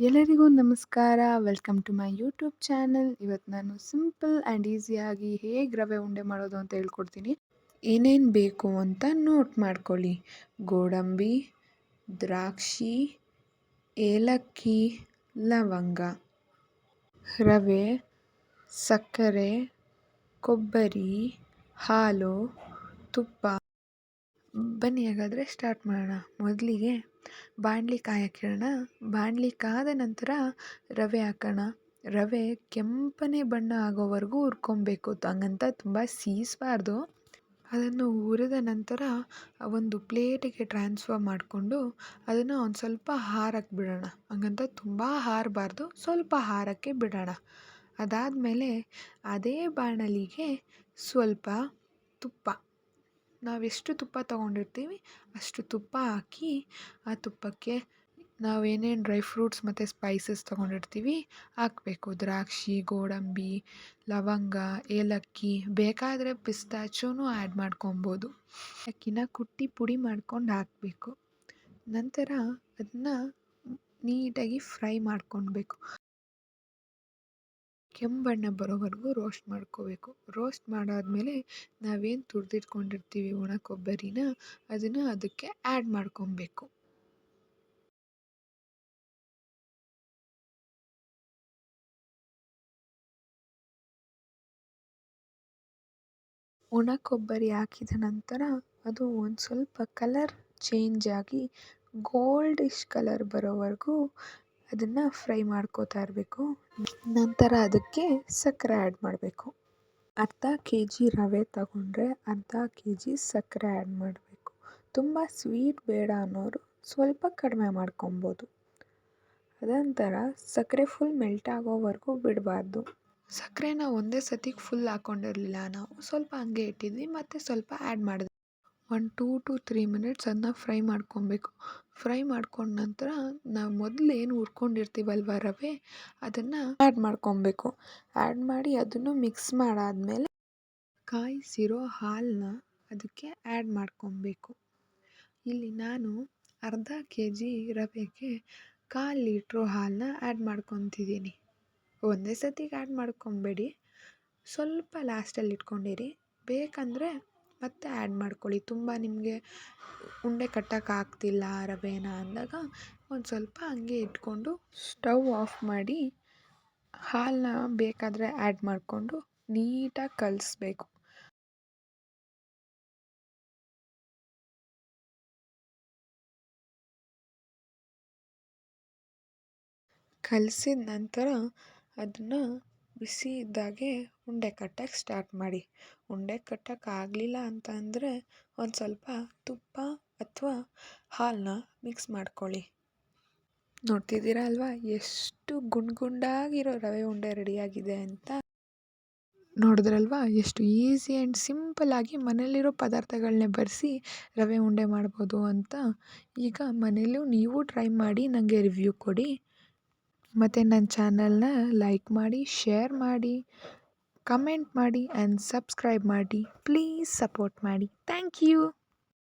ಎಲ್ಲರಿಗೂ ನಮಸ್ಕಾರ. Welcome to my YouTube channel. ಇವತ್ತು ನಾನು ಸಿಂಪಲ್ ಆ್ಯಂಡ್ ಈಸಿಯಾಗಿ ಹೇಗೆ ರವೆ ಉಂಡೆ ಮಾಡೋದು ಅಂತ ಹೇಳ್ಕೊಡ್ತೀನಿ. ಏನೇನು ಬೇಕು ಅಂತ ನೋಟ್ ಮಾಡ್ಕೊಳ್ಳಿ. ಗೋಡಂಬಿ, ದ್ರಾಕ್ಷಿ, ಏಲಕ್ಕಿ, ಲವಂಗ, ರವೆ, ಸಕ್ಕರೆ, ಕೊಬ್ಬರಿ, ಹಾಲು, ತುಪ್ಪ. ಬನ್ನಿ ಹಾಗಾದರೆ ಸ್ಟಾರ್ಟ್ ಮಾಡೋಣ. ಮೊದಲಿಗೆ ಬಾಣಲಿ ಕಾಯಕ್ಕಿಡೋಣ ಬಾಣಲಿ ಕಾದ ನಂತರ ರವೆ ಹಾಕೋಣ. ರವೆ ಕೆಂಪನೆ ಬಣ್ಣ ಆಗೋವರೆಗೂ ಹುರ್ಕೊಬೇಕು. ಹಂಗಂತ ತುಂಬ ಸೀಸಬಾರ್ದು. ಅದನ್ನು ಹುರಿದ ನಂತರ ಒಂದು ಪ್ಲೇಟಿಗೆ ಟ್ರಾನ್ಸ್ಫರ್ ಮಾಡಿಕೊಂಡು ಅದನ್ನು ಒಂದು ಸ್ವಲ್ಪ ಹಾರಕ್ಕೆ ಬಿಡೋಣ. ಹಂಗಂತ ತುಂಬ ಹಾರಬಾರ್ದು. ಸ್ವಲ್ಪ ಹಾರಕ್ಕೆ ಬಿಡೋಣ. ಅದಾದಮೇಲೆ ಅದೇ ಬಾಣಲಿಗೆ ಸ್ವಲ್ಪ ತುಪ್ಪ. ನಾವೆಷ್ಟು ತುಪ್ಪ ತೊಗೊಂಡಿರ್ತೀವಿ, ಅಷ್ಟು ತುಪ್ಪ ಹಾಕಿ ಆ ತುಪ್ಪಕ್ಕೆ ನಾವು ಏನೇನು ಡ್ರೈ ಫ್ರೂಟ್ಸ್ ಮತ್ತು ಸ್ಪೈಸಸ್ ತೊಗೊಂಡಿರ್ತೀವಿ, ಹಾಕಬೇಕು. ದ್ರಾಕ್ಷಿ, ಗೋಡಂಬಿ, ಲವಂಗ, ಏಲಕ್ಕಿ, ಬೇಕಾದರೆ ಪಿಸ್ತಾಚೂ ಆ್ಯಡ್ ಮಾಡ್ಕೊಬೋದು. ಅಕ್ಕಿನ ಕುಟ್ಟಿ ಪುಡಿ ಮಾಡ್ಕೊಂಡು ಹಾಕಬೇಕು. ನಂತರ ಅದನ್ನ ನೀಟಾಗಿ ಫ್ರೈ ಮಾಡ್ಕೊಳ್ಬೇಕು ಕೆಂಪು ಬಣ್ಣ ಬರೋವರೆಗೂ ರೋಸ್ಟ್ ಮಾಡ್ಕೋಬೇಕು. ರೋಸ್ಟ್ ಮಾಡಾದಮೇಲೆ ನಾವೇನು ತುರಿದಿಟ್ಕೊಂಡಿರ್ತೀವಿ ಒಣ ಕೊಬ್ಬರಿನ ಅದನ್ನು ಅದಕ್ಕೆ ಆ್ಯಡ್ ಮಾಡ್ಕೊಬೇಕು. ಒಣ ಕೊಬ್ಬರಿ ಹಾಕಿದ ನಂತರ ಅದು ಒಂದು ಸ್ವಲ್ಪ ಕಲರ್ ಚೇಂಜ್ ಆಗಿ ಗೋಲ್ಡಿಶ್ ಕಲರ್ ಬರೋವರೆಗೂ ಅದನ್ನು ಫ್ರೈ ಮಾಡ್ಕೋತಾ ಇರಬೇಕು. ನಂತರ ಅದಕ್ಕೆ ಸಕ್ಕರೆ ಆ್ಯಡ್ ಮಾಡಬೇಕು. ಅರ್ಧ ಕೆ ಜಿ ರವೆ ತಗೊಂಡ್ರೆ ಅರ್ಧ ಕೆ ಜಿ ಸಕ್ಕರೆ ಆ್ಯಡ್ ಮಾಡಬೇಕು. ತುಂಬ ಸ್ವೀಟ್ ಬೇಡ ಅನ್ನೋರು ಸ್ವಲ್ಪ ಕಡಿಮೆ ಮಾಡ್ಕೊಬೋದು. ಅದಂತರ ಸಕ್ಕರೆ ಫುಲ್ ಮೆಲ್ಟ್ ಆಗೋವರೆಗೂ ಬಿಡಬಾರ್ದು. ಸಕ್ಕರೆನ ಒಂದೇ ಸತಿಗೆ ಫುಲ್ ಹಾಕ್ಕೊಂಡಿರಲಿಲ್ಲ ನಾವು. ಸ್ವಲ್ಪ ಹಂಗೆ ಇಟ್ಟಿದ್ವಿ, ಮತ್ತು ಸ್ವಲ್ಪ ಆ್ಯಡ್ ಮಾಡಿದ್ವಿ ಒಂದು ಟೂ ಟು ತ್ರೀ ಮಿನಿಟ್ಸ್ ಅದನ್ನ ಫ್ರೈ ಮಾಡ್ಕೊಬೇಕು. ಫ್ರೈ ಮಾಡ್ಕೊಂಡ ನಂತರ ನಾವು ಮೊದಲು ಏನು ಹುರ್ಕೊಂಡಿರ್ತೀವಲ್ವ ರವೆ ಅದನ್ನು ಆ್ಯಡ್ ಮಾಡ್ಕೊಬೇಕು. ಆ್ಯಡ್ ಮಾಡಿ ಅದನ್ನು ಮಿಕ್ಸ್ ಮಾಡಾದಮೇಲೆ ಕಾಯಿಸಿರೋ ಹಾಲನ್ನ ಅದಕ್ಕೆ ಆ್ಯಡ್ ಮಾಡ್ಕೊಬೇಕು. ಇಲ್ಲಿ ನಾನು ಅರ್ಧ ಕೆ ಜಿ ರವೆಗೆ ಕಾಲು ಲೀಟ್ರು ಹಾಲನ್ನ ಆ್ಯಡ್ ಮಾಡ್ಕೊತಿದ್ದೀನಿ. ಒಂದೇ ಸತಿಗೆ ಆ್ಯಡ್ ಮಾಡ್ಕೊಬೇಡಿ. ಸ್ವಲ್ಪ ಲಾಸ್ಟಲ್ಲಿ ಇಟ್ಕೊಂಡಿರಿ. ಬೇಕಂದರೆ ಮತ್ತೆ ಆ್ಯಡ್ ಮಾಡ್ಕೊಳ್ಳಿ. ತುಂಬ ನಿಮಗೆ ಉಂಡೆ ಕಟ್ಟೋಕ್ಕಾಗ್ತಿಲ್ಲ ರವೆನ ಅಂದಾಗ ಒಂದು ಸ್ವಲ್ಪ ಹಂಗೆ ಇಟ್ಕೊಂಡು ಸ್ಟವ್ ಆಫ್ ಮಾಡಿ ಹಾಲನ್ನ ಬೇಕಾದರೆ ಆ್ಯಡ್ ಮಾಡಿಕೊಂಡು ನೀಟಾಗಿ ಕಲಿಸ್ಬೇಕು. ಕಲಸಿದ ನಂತರ ಅದನ್ನು ಬಿಸಿ ಇದ್ದಾಗೆ ಉಂಡೆ ಕಟ್ಟಕ್ಕೆ ಸ್ಟಾರ್ಟ್ ಮಾಡಿ. ಉಂಡೆ ಕಟ್ಟಕ್ಕೆ ಆಗಲಿಲ್ಲ ಅಂತ ಅಂದರೆ ಒಂದು ಸ್ವಲ್ಪ ತುಪ್ಪ ಅಥವಾ ಹಾಲನ್ನ ಮಿಕ್ಸ್ ಮಾಡ್ಕೊಳ್ಳಿ. ನೋಡ್ತಿದ್ದೀರ ಅಲ್ವಾ? ಎಷ್ಟು ಗುಂಡು ಗುಂಡಾಗಿರೋ ರವೆ ಉಂಡೆ ರೆಡಿಯಾಗಿದೆ ಅಂತ. ನೋಡಿದ್ರಲ್ವಾ? ಎಷ್ಟು ಈಸಿ ಆ್ಯಂಡ್ ಸಿಂಪಲ್ಲಾಗಿ ಮನೇಲಿರೋ ಪದಾರ್ಥಗಳನ್ನೇ ಬರೆಸಿ ರವೆ ಉಂಡೆ ಮಾಡ್ಬೋದು ಅಂತ. ಈಗ ಮನೇಲೂ ನೀವು ಟ್ರೈ ಮಾಡಿ ನನಗೆ ರಿವ್ಯೂ ಕೊಡಿ. ಮತ್ತು ನನ್ನ ಚಾನಲ್ನ ಲೈಕ್ ಮಾಡಿ, ಶೇರ್ ಮಾಡಿ, ಕಮೆಂಟ್ ಮಾಡಿ ಆ್ಯಂಡ್ ಸಬ್ಸ್ಕ್ರೈಬ್ ಮಾಡಿ. ಪ್ಲೀಸ್ ಸಪೋರ್ಟ್ ಮಾಡಿ. Thank you.